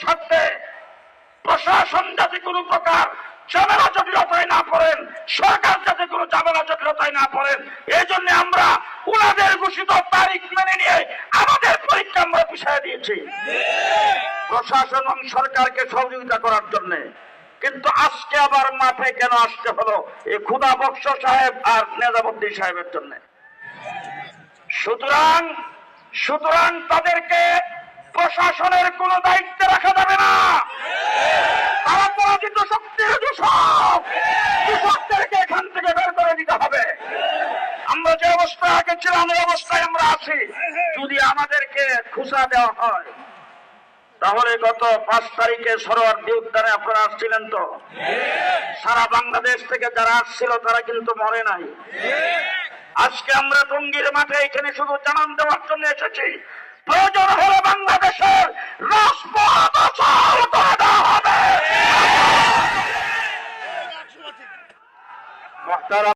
স্বার্থে প্রশাসন যাতে কোনো প্রকার ঝামেলা, জটিলতায় না পড়েন, সরকার যাতে কোনো ঝামেলা, জটিলতায় না পড়েন এই জন্য আমরা ওনাদের ঘোষিত তারিখ মেনে নিয়ে আমাদের পরীক্ষা আমরা পিছিয়ে দিয়েছি। প্রশাসন এবং সরকারকে সহযোগিতা করার জন্য। কিন্তু আজকে আবার মাঠে কেন আসতে হলো? এই খুদা বক্স সাহেব আর নেজাবুদ্দিন সাহেবের জন্য। সুতরাং সুতরাং তাদেরকে প্রশাসনের কোনো দায়িত্বে রাখা যাবে না। তারা পরাজিত শক্তির দূষক দূষকদেরকে এখান থেকে বের করে দিতে হবে। আমরা যে অবস্থায় আগে ছিলাম ওই অবস্থায় আমরা আছি। যদি আমাদেরকে খুশা দেওয়া হয়, তাহলে গত পাঁচ তারিখে সরোয়ার্দী উদ্যানে আপনারা আসছিলেন তো? সারা বাংলাদেশ থেকে যারা আসছিল, তারা কিন্তু মরে নাই। আজকে আমরা টঙ্গীর মাঠে এখানে শুধু জানান দেওয়ার জন্য এসেছি। প্রয়োজন হলে বাংলাদেশের রাজপথ অচল করে দেওয়া হবে মহতারাম